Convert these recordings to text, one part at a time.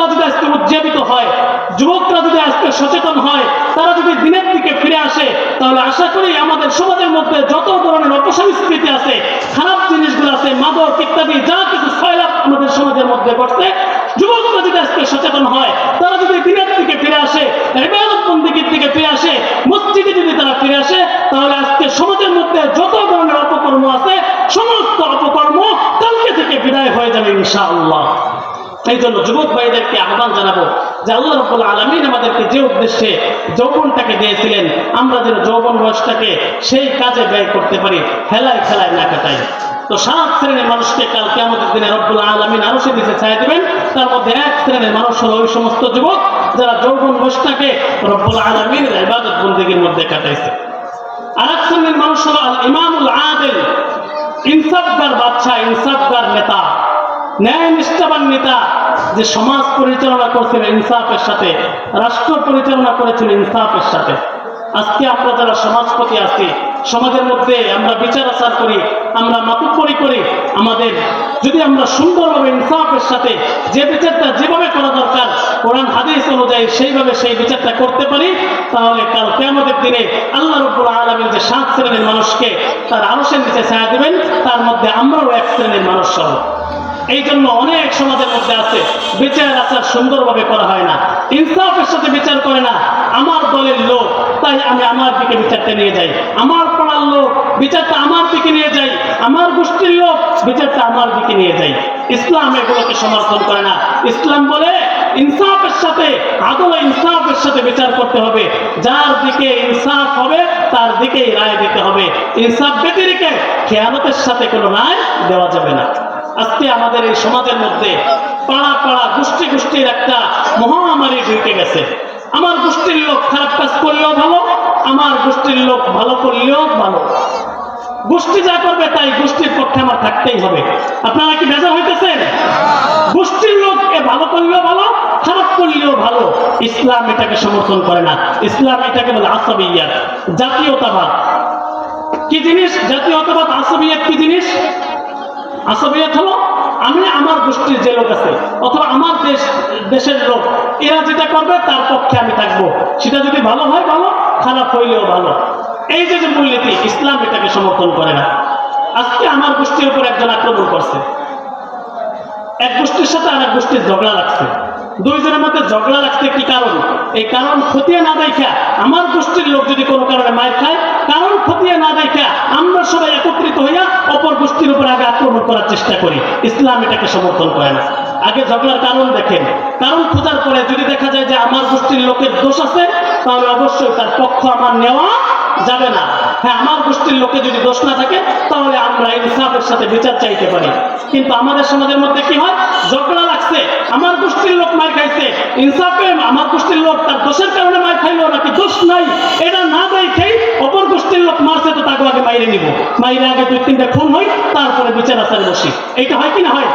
যুবকরা যদি আজকে উজ্জীবিত হয়, যুবকরা যদি আজকে সচেতন হয়, তারা যদি দিনের দিকে ফিরে আসে, তাহলে আশা করি আমাদের সমাজের মধ্যে যত ধরনের অপসংস্কৃতি আছে, খারাপ জিনিসগুলো আছে, মাদক ইত্যাদি, যা কিছু সয়লাভ আমাদের সমাজের মধ্যে ঘটছে, যুবকরা যদি আজকে সচেতন হয়, তারা যদি দিনের দিকে ফিরে আসে এবার দিকে ফিরে আসে মসজিদে যদি তারা ফিরে আসে তাহলে আজকে সমাজের মধ্যে যত ধরনের অপকর্ম আছে সমস্ত অপকর্ম কালকে থেকে বিদায় হয়ে যাবে ইনশাআল্লাহ এই জন্য যুবক ভাইদেরকে আহ্বান জানাব যে আল্লাহ রব্বুল আলমিন আমাদেরকে যে উদ্দেশ্যে যৌবনটাকে দিয়েছিলেন, আমরা যেন যৌবন বয়সটাকে সেই কাজে ব্যয় করতে পারি, হেলায় খেলায় না কাটাই। তো সাত শ্রেণির মানুষকে কাল কেমন দিনে রব্বুল আলমিন আরও সে দিতে চাই দেবেন। তার মধ্যে এক শ্রেণির মানুষ হলো ওই সমস্ত যুবক যারা যৌবন বয়সটাকে রব্বুল আলমিনের ইবাদত বন্দীগীর মধ্যে কাটাইছে। আর এক শ্রেণির মানুষ হলো ইমামুল আদেল, ইনসাফগার বাদশাহ, ইনসাফগার নেতা। ন্যায় নিষ্ঠাবান নেতা যে সমাজ পরিচালনা করছেন ইনসাফের সাথে, রাষ্ট্র পরিচালনা ইনসাফের সাথে। আজকে আমরা যারা সমাজপতি আছি, সমাজের মধ্যে আমরা বিচার আচার করি, আমরা করি, আমাদের যদি আমরা সুন্দরভাবে ইনসাফের সাথে যে বিচারটা যেভাবে করা দরকার, কোরআন, হাদিস অনুযায়ী সেইভাবে সেই বিচারটা করতে পারি, তাহলে কাল কেমতের দিনে আল্লাহ রব্বুল আলমিন যে সাত শ্রেণির মানুষকে তার আলোচের নিচে ছায়া দেবেন, তার মধ্যে আমরাও এক শ্রেণির মানুষ সহ এই জন্য অনেক সমাজের মধ্যে আছে, বিচার আচার সুন্দরভাবে করা হয় না। ইনসাফের সাথে বিচার করে না, আমার দলের লোক, তাই আমি আমার দিকে বিচারটা নিয়ে যাই। আমার পাড়ার লোক, বিচারটা আমার দিকে নিয়ে যাই। আমার গোষ্ঠীর লোক, বিচারটা আমার দিকে নিয়ে যাই। ইসলাম এগুলোকে সমর্থন করে না। ইসলাম বলে, ইনসাফের সাথে আদল ইনসাফের সাথে বিচার করতে হবে। যার দিকে ইনসাফ হবে, তার দিকেই রায় দিতে হবে। ইনসাফ ব্যতিরিকে খেয়ালতের সাথে কোনো রায় দেওয়া যাবে না। আজকে আমাদের এই সমাজের মধ্যে পাড়া পাড়া গোষ্ঠী গোষ্ঠীর একটা মহামারী ঢুকে গেছে। আমার গোষ্ঠীর লোক খারাপ কাজ করলেও ভালো, আমার গোষ্ঠীর লোক ভালো করলেও ভালো। গোষ্ঠী যা করবে তাই গোষ্ঠীর পক্ষে আমার থাকতেই হবে। আপনারা কি বেজার হইতেছেন? গোষ্ঠীর লোক ভালো করলেও ভালো, খারাপ করলেও ভালো। ইসলাম এটাকে সমর্থন করে না। ইসলাম এটাকে বলে আসাবিয়াত জাতীয়তাবাদ। কি জিনিস? জাতীয়তাবাদ আসাবিয়াত কি জিনিস? আসাবিয়াত হলো, আমি আমার গোষ্ঠীর যে লোক আছে, অথবা আমার দেশ, দেশের লোক, এরা যেটা করবে, তার পক্ষে আমি থাকব। সেটা যদি ভালো হয়, ভালো, খারাপ হইলেও ভালো। এই যে যে মূলনীতি, ইসলাম এটাকে সমর্থন করে না। আজকে আমার গোষ্ঠীর উপর একজন আক্রমণ করছে। এক গোষ্ঠীর সাথে আর এক গোষ্ঠীর ঝগড়া লাগছে। দুইজনের মধ্যে ঝগড়া লাগছে কি কারণ? এই কারণ খতিয়ে না দেখা, আমার গোষ্ঠীর লোক যদি কোনো কারণে মার খায়, কারণ খতিয়ে না দেখা, আমরা সবাই একত্রিত হইয়া অপর গোষ্ঠীর উপর আগে আক্রমণ করার চেষ্টা করি। ইসলাম এটাকে সমর্থন করে না। আগে ঝগড়ার কারণ দেখেন। কারণ খোঁজার পরে যদি দেখা যায় যে আমার গোষ্ঠীর লোকের দোষ আছে, তাহলে অবশ্যই তার পক্ষ আমার নেওয়া যাবে না। হ্যাঁ আমার গোষ্ঠীর লোকে যদি দোষ না থাকে, তাহলে আমরা ইনসাফের সাথে বিচার চাইতে পারি। কিন্তু আমাদের সমাজের মধ্যে কি হয়? ঝগড়া লাগছে। আমার গোষ্ঠীর লোক মার খাইছে। ইনসাফে আমার গোষ্ঠীর লোক তার দোষের কারণে মার খাইলো, নাকি দোষ নাই? এটা না দেখেই অপর গোষ্ঠীর লোক মারছে তো তাকে আগে মাইরে নিব। মাইরে আগে দুই তিনটা খুন হই, তারপরে বিচার আচার বসি। এইটা হয় কি না হয়?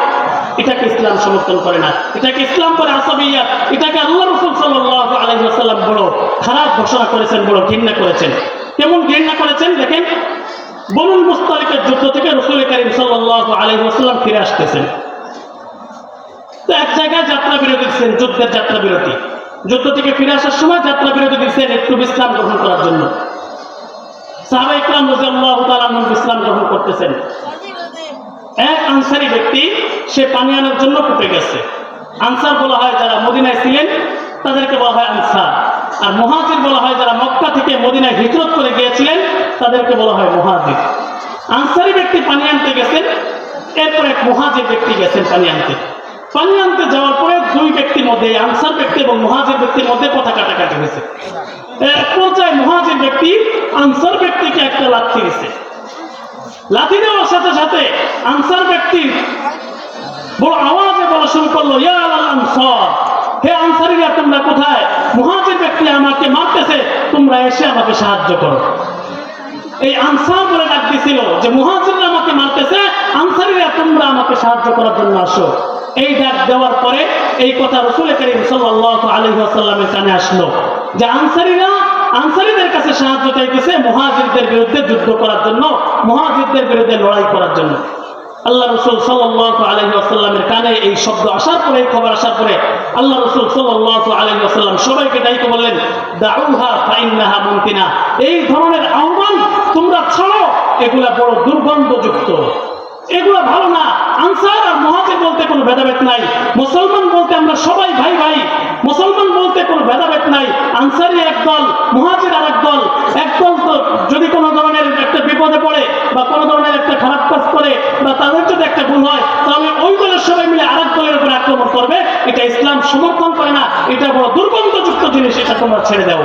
এটাকে ইসলাম সমর্থন করে না। এটাকে ইসলাম করে আসাবিয়া এটাকে আল্লাহ রসুল সাল্লাহ আলহিহাসাল্লাম বড় খারাপ ঘোষণা করেছেন, বড় ঘৃণা করেছেন। কেমন ঘৃণা করেছেন? দেখেন, বনুল মুস্তালিকের যুদ্ধ থেকে রসুল করিম সাল্লাহ আলহিহাসাল্লাম ফিরে আসতেছেন। তো এক জায়গায় যাত্রা বিরতি দিচ্ছেন, যুদ্ধের যাত্রা বিরতি। যুদ্ধ থেকে ফিরে আসার সময় যাত্রা বিরতি দিচ্ছেন একটু বিশ্রাম গ্রহণ করার জন্য। সাহাবা ইকরাম রাজিয়াল্লাহু তাআলা বিশ্রাম গ্রহণ করতেছেন। এক আনসারি ব্যক্তি, সে পানি আনার জন্য কূপে গেছে। আনসার বলা হয়, যারা মদিনায় ছিলেন, তাদেরকে বলা হয় আনসার। আর মহাজির বলা হয় যারা মক্কা থেকে মদিনায় হিজরত করে গিয়েছিলেন, তাদেরকে বলা হয় মহাজির। আনসারি ব্যক্তি পানি আনতে গেছেন, এরপর এক মহাজির ব্যক্তি গেছেন পানি আনতে। পানি আনতে যাওয়ার পরে দুই ব্যক্তির মধ্যে, আনসার ব্যক্তি এবং মহাজির ব্যক্তির মধ্যে কথা কাটাকাটি হয়েছে। এক পর্যায়ে মহাজির ব্যক্তি আনসার ব্যক্তিকে একটা লাথি দিছে। লাথি দেওয়ার সাথে সাথে আনসার ব্যক্তি বড় আওয়াজে বলা শুরু করল, ইয়া আল আনসার। হে আনসারিরা, তোমরা কোথায়? মহাজির ব্যক্তি আমাকে মারতেছে, তোমরা এসে আমাকে সাহায্য করো। এই আনসার বলে ডাক দিছিল যে, মহাজিররা আমাকে মারতেছে, আনসারিরা, তোমরা আমাকে সাহায্য করার জন্য আসো। এই ডাক দেওয়ার পরে এই কথা রসুল করিম সাল্লাহ আলী আসাল্লামের কানে আসলো যে, আনসারিরা, আনসারিদের কাছে সাহায্য চাইতেছে মহাজিরদের বিরুদ্ধে যুদ্ধ করার জন্য, মহাজিরদের বিরুদ্ধে লড়াই করার জন্য। আল্লাহ রসুল সাল্লাহ আলহি আসাল্লামের কানে এই শব্দ আসার পরে খবর আসার পরে আল্লাহ রসুল সাল্লাহ আলহি আসাল্লাম সবাইকে দায়িত্ব বললেন, দাউহা ফাইন্নাহা মুমকিনা। এই ধরনের আহ্বান তোমরা ছাড়ো, এগুলা বড় দুর্গন্ধযুক্ত। এগুলো ভালো না। আনসার আর মহাজির বলতে কোনো ভেদাভেদ নাই। মুসলমান বলতে আমরা সবাই ভাই ভাই। মুসলমান বলতে কোনো ভেদাভেদ নাই। আনসারি একদল মহাজির আর একদল একদল তো যদি কোনো ধরনের একটা বিপদে পড়ে বা কোনো ধরনের কাজ করে বা তাদের যদি একটা ভুল হয়, তাহলে ওই দলের সবাই মিলে দলের উপরে আক্রমণ করবে। এটা ইসলাম সমর্থন করে না, এটা বড় দুর্গন্ধযুক্ত জিনিস, এটা তোমরা ছেড়ে দাও।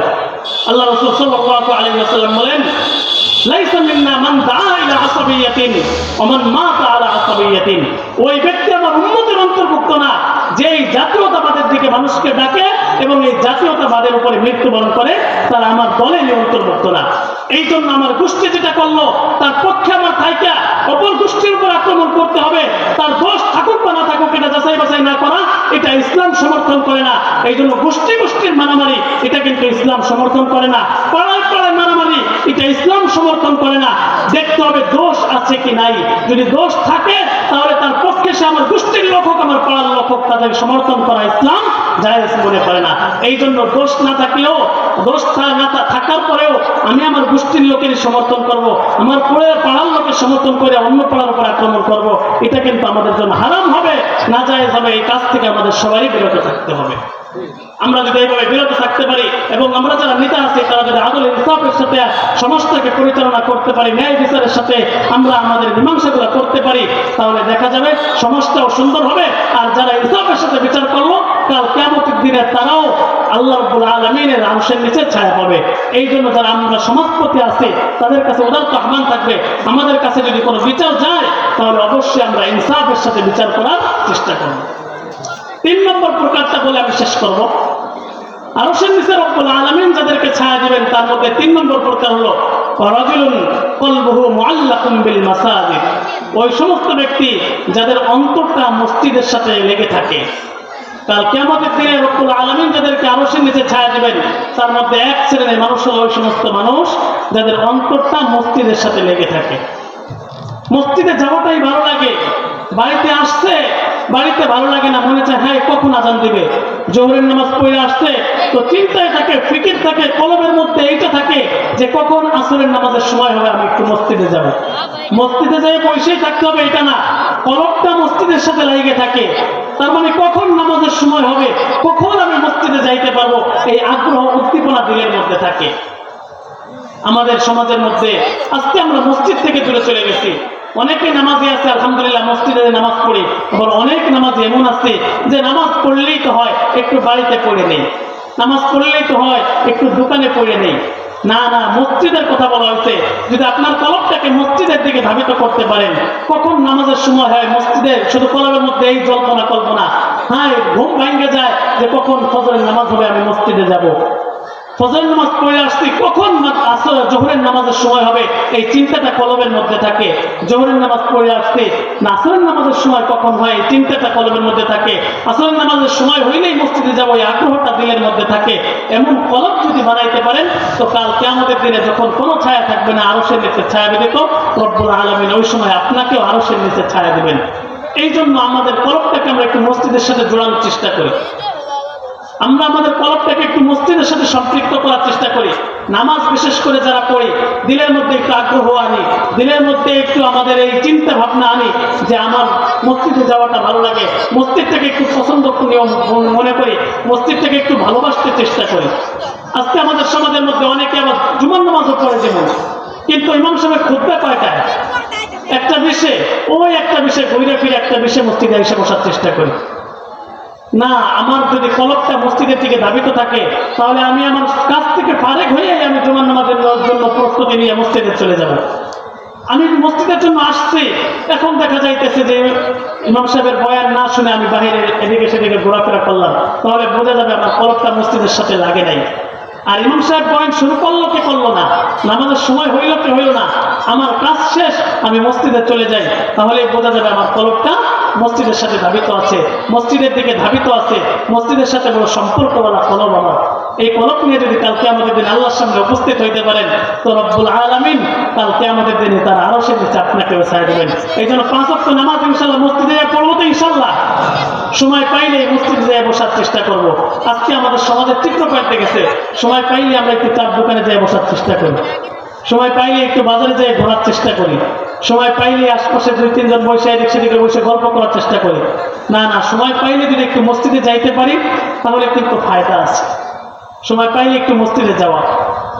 আল্লাহ রসুল বলেন, লাইসা মিন্না মান দাআ ইলা আসাবিয়াতিন, ওয়া মান মাতা আলা আসাবিয়াতিন। ওই ব্যক্তি আমার উম্মতের অন্তর্ভুক্ত না যে এই জাতীয়তাবাদের দিকে মানুষকে ডাকে এবং এই জাতীয়তাবাদের উপরে মৃত্যুবরণ করে, তারা আমার দলে অন্তর্ভুক্ত না। এই জন্য আমার গোষ্ঠী যেটা করল, তার পক্ষে আমার থাইকা অপর গোষ্ঠীর উপর আক্রমণ করতে হবে। তার দোষ থাকুক বা না থাকুক, এটা যাচাই বাছাই না করা, এটা ইসলাম সমর্থন করে না। এই জন্য গোষ্ঠী গোষ্ঠীর মারামারি, এটা কিন্তু ইসলাম সমর্থন করে না। পাড়ায় পাড়ায় মারামারি, এটা ইসলাম সমর্থন করে না। দেখতে হবে দোষ আছে কি নাই। যদি দোষ থাকে, তাহলে তার সে আমার গোষ্ঠীর লোক হোক আমার পাড়ার লোক হোক তাদের সমর্থন করা ইসলাম জায়েজ মনে করে না। এই জন্য দোষ না থাকলেও, দোষ না থাকার পরেও আমি আমার গোষ্ঠীর লোকের সমর্থন করব, আমার পড়ে, পাড়ার লোকের সমর্থন করে অন্য পাড়ার উপর আক্রমণ করব। এটা কিন্তু আমাদের জন্য হারাম হবে, না যায় হবে, এই কাজ থেকে আমাদের সবাই বিরত থাকতে হবে। আমরা যদি এইভাবে বিরত থাকতে পারি এবং আমরা যারা নেতা আছি, তারা যদি আদল ইনসাফের সাথে, সমাজটাকে পরিচালনা করতে পারি, ন্যায় বিচারের সাথে আমরা আমাদের মীমাংসাগুলো করতে পারি, তাহলে দেখা যাবে সমাজটাও সুন্দর হবে। আর যারা ইনসাফের সাথে বিচার করল, কাল কেমতের দিনে তারাও আল্লাহ আলমিনের আংশের নিচে ছায়া পাবে। এই জন্য যারা আমরা সমাজপতি আছে, তাদের কাছে উদার্ত আহ্বান থাকবে, আমাদের কাছে যদি কোনো বিচার যায়, তাহলে অবশ্যই আমরা ইনসাফের সাথে বিচার করার চেষ্টা করব। তিন নম্বর প্রকারটা বলে আমি শেষ করব। আরশের নিচে রব্বুল আলামিন যাদেরকে ছায়া দিবেন, তার মধ্যে তিন নম্বর প্রকার হলো, রাজুলুন ওই সমস্ত ব্যক্তি যাদের অন্তরটা মসজিদের সাথে লেগে থাকে। কাল কেমতের দিনে রব্বুল আলামিন যাদেরকে আরশের নিচে ছায়া দিবেন, তার মধ্যে এক শ্রেণির মানুষ হলো ওই সমস্ত মানুষ যাদের অন্তরটা মসজিদের সাথে লেগে থাকে। মসজিদে যাওয়াটাই ভালো লাগে বাড়িতে আসছে, বাড়িতে ভালো লাগে না, মনে চায় হ্যাঁ কখন আজান দিবে? জোহরের নামাজ পড়ে আসছে, তো চিন্তায় থাকে, ফিকির থাকে কলমের মধ্যে এইটা থাকে যে কখন আসরের নামাজের সময় হবে, আমি একটু মসজিদে যাব। মসজিদে যাই বসেই থাকতে হবে, এটা না। কলমটা মসজিদের সাথে লেগে থাকে। তার মানে কখন নামাজের সময় হবে, কখন আমি মসজিদে যাইতে পারব, এই আগ্রহ, উদ্দীপনা দিলের মধ্যে থাকে। আমাদের সমাজের মধ্যে আজকে আমরা মসজিদ থেকে দূরে চলে গেছি। অনেকে নামাজি আছে, আলহামদুলিল্লাহ, মসজিদে নামাজ পড়ি আবার অনেক নামাজি এমন আছে যে নামাজ পড়লেই তো হয়, একটু বাড়িতে পড়ে নেই। নামাজ পড়লেই তো হয়, একটু দোকানে পড়ে নেই। না না, মসজিদের কথা বলা হয়েছে, যদি আপনার কলবটাকে মসজিদের দিকে ধাবিত করতে পারেন, কখন নামাজের সময় হয় মসজিদের শুধু কলবের মধ্যে এই জল্পনা কল্পনা? হ্যাঁ ঘুম ভাঙ্গে যায় যে কখন ফজরের নামাজ হবে, আমি মসজিদে যাব। ফজর নামাজ পড়ে আসছি কখন আসর, জোহরের নামাজের সময় হবে? এই চিন্তাটা কলমের মধ্যে থাকে। জোহরের নামাজ পড়ে আসছি আসরের নামাজের সময় কখন হয়? এই চিন্তাটা কলমের মধ্যে থাকে। আসরের নামাজের সময় হইলেই মসজিদে যাব এই আগ্রহটা দিলের মধ্যে থাকে। এমন কলম যদি বানাইতে পারেন, তো কাল কেমতের দিনে যখন কোনো ছায়া থাকবে না আরও সে নিচে ছায়া দেবে তো রব্বুল আলমিন ওই সময় আপনাকেও আরও সে নিচে ছায়া দেবেন। এই জন্য আমাদের কলমটাকে আমরা একটু মসজিদের সাথে জোড়ানোর চেষ্টা করি। আমরা আমাদের কলবটাকে একটু মসজিদের সাথে সম্পৃক্ত করার চেষ্টা করি। নামাজ বিশেষ করে যারা পড়ি, দিলের মধ্যে একটু আগ্রহ আনি, দিলের মধ্যে একটু আমাদের এই চিন্তা ভাবনা আনি যে আমার মসজিদে যাওয়াটা ভালো লাগে। মসজিদ থেকে একটু পছন্দ মনে করি মসজিদ থেকে একটু ভালোবাসতে চেষ্টা করি। আজকে আমাদের সমাজের মধ্যে অনেকে আবার জুমান নামাজও পড়ে যেমন। কিন্তু ইমাম সাহেব খুদ্া কয়টায় একটা বিষে, ওই একটা বিষে ঘুরে ফিরে একটা বিষে মসজিদে এসে বসার চেষ্টা করি। না, আমার যদি কলকটা মসজিদের দিকে ধাবিত থাকে, তাহলে আমি আমার কাছ থেকে ফারেক হয়ে আমি জুমান নামাজের জন্য প্রস্তুতি নিয়ে মসজিদে চলে যাব। আমি মসজিদের জন্য আসছি, এখন দেখা যাইতেছে যে ইমাম সাহেবের বয়ান না শুনে আমি বাহিরে এদিকে সেদিকে ঘোরাফেরা করলাম। তাহলে বোঝা যাবে আমার কলকটা মসজিদের সাথে লাগে নাই। আর ইমাম সাহেব বয়ান শুরু করল কি করল না? নামাজের সময় হইল কি হইল না? আমার কাজ শেষ, আমি মসজিদে চলে যাই। তাহলে বোঝা যাবে আমার কলকটা মসজিদের সাথে ধাবিত আছে, মসজিদের দিকে ধাবিত আছে, মসজিদের সাথে বড় সম্পর্কওয়ালা কলম আমার এই কলক নিয়ে যদি কালকে আমাদের দিন আল্লাহর সামনে উপস্থিত হইতে পারেন, তো রব্বুল আলামিন কালকে আমাদের দিনে তার আরও সে নিচে আপনাকে ছাড় দেবেন। এই জন্য পাঁচ অক্ট নামাজ ইনশাল্লাহ মসজিদে পড়ব তো ইনশাল্লাহ সময় পাইলে মসজিদে যায় বসার চেষ্টা করব। আজকে আমাদের সমাজের চিত্র পাল্টে গেছে। সময় পাইলে আমরা একটু চার দোকানে যাই বসার চেষ্টা করি। সময় পাইলে একটু বাজারে যাই ঘোরার চেষ্টা করি। সময় পাইলে আশপাশে দুই, তিনজন বসে, এদিক সেদিকে বসে গল্প করার চেষ্টা করি। না না, সময় পাইলে যদি একটু মসজিদে যাইতে পারি, তাহলে কিন্তু ফায়দা আছে। সময় পাইলে একটু মসজিদে যাওয়া।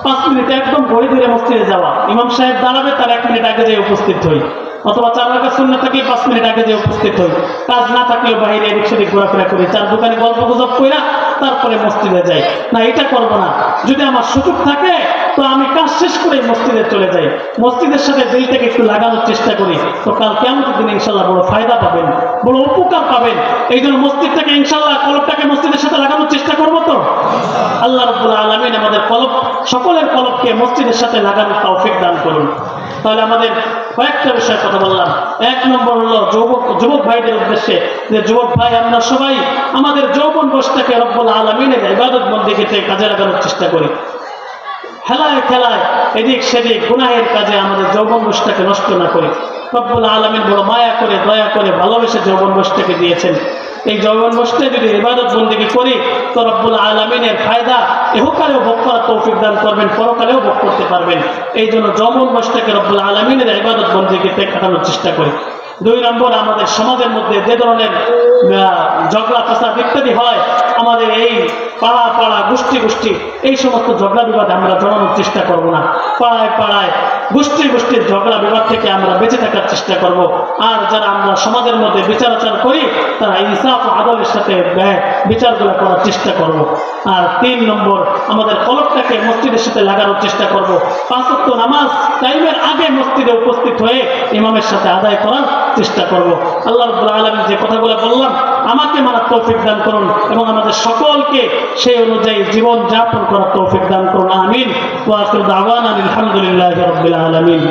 পাঁচ মিনিট একদম ঘড়ি ধরে মসজিদে যাওয়া। ইমাম সাহেব দাঁড়াবে, তার এক মিনিট আগে যেয়ে উপস্থিত হই। অথবা চার রাখা শূন্য থাকলে পাঁচ মিনিট আগে যেয়ে উপস্থিত হই। কাজ না থাকলেও বাইরে এদিক সেদিক ঘোরাফেরা করি। চার দোকানে গল্প গুজব কইরা তারপরে মসজিদে যাই। না, এটা করব না। যদি আমার সুযোগ থাকে, তো আমি কাজ শেষ করে মসজিদে চলে যাই। মসজিদের সাথে দিলটাকে একটু লাগানোর চেষ্টা করি। তো কাল কেমন দিন ইনশাল্লাহ বড় ফায়দা পাবেন, বড় উপকার পাবেন। এই জন্য মসজিদটাকে ইনশাল্লাহ কলবটাকে মসজিদের সাথে লাগানোর চেষ্টা করব তো। আল্লাহ রব্বুল আলমিন আমাদের কলব, সকলের কলবকে মসজিদের সাথে লাগানোর তৌফিক দান করুন। তাহলে আমাদের কয়েকটা বিষয় কথা বললাম। এক নম্বর হলো যুবক যুবক ভাইদের উদ্দেশ্যে যে যুবক ভাই, আমরা সবাই আমাদের যৌবন বসটাকে রব্বুল আলমিনের ইবাদত বন্দিকে কাজে লাগানোর চেষ্টা করি। খেলায় খেলায় এদিক সেদিক গুনাহের কাজে আমাদের যৌবন বসটাকে নষ্ট না করি। রব্বুল আলমিন বড় মায়া করে, দয়া করে ভালোবেসে যৌবন বসটাকে দিয়েছেন। এই যৌবন বসতে যদি ইবাদত বন্দিকে করি, তো রব্বুল আলমিনের ফায়দা এহকালেও ভোগ করার তৌফিক দান করবেন, পরকালেও ভোগ করতে পারবেন। এই জন্য যৌবন বসটাকে রব্বুল আলমিনের ইবাদত বন্দিকে কাটানোর চেষ্টা করি। দুই নম্বর, আমাদের সমাজের মধ্যে যে ধরনের ঝগড়া ফাসাদ ইত্যাদি হয়, আমাদের এই পাড়া পাড়া, গোষ্ঠী গোষ্ঠী, এই সমস্ত ঝগড়া বিবাদে আমরা জমানোর চেষ্টা করব না। পাড়ায় পাড়ায় গোষ্ঠী গোষ্ঠীর ঝগড়া বিবাদ থেকে আমরা বেঁচে থাকার চেষ্টা করব। আর যারা আমরা সমাজের মধ্যে বিচার আচার করি, তারা ইনসাফ আদলের সাথে বিচারগুলো করার চেষ্টা করব। আর তিন নম্বর, আমাদের কলকটাকে মসজিদের সাথে লাগানোর চেষ্টা করব। পাঁচ ওয়াক্ত নামাজ টাইমের আগে মসজিদে উপস্থিত হয়ে ইমামের সাথে আদায় করার চেষ্টা করব। আল্লাহ আলমী যে কথাগুলো বললাম আমাকে মারা তৌফিক দান করুন এবং আমাদের সকলকে সেই অনুযায়ী জীবন যাপন করার তৌফিক দান করুন। আমিন। আলহামদুলিল্লাহ রবিল আলমিন।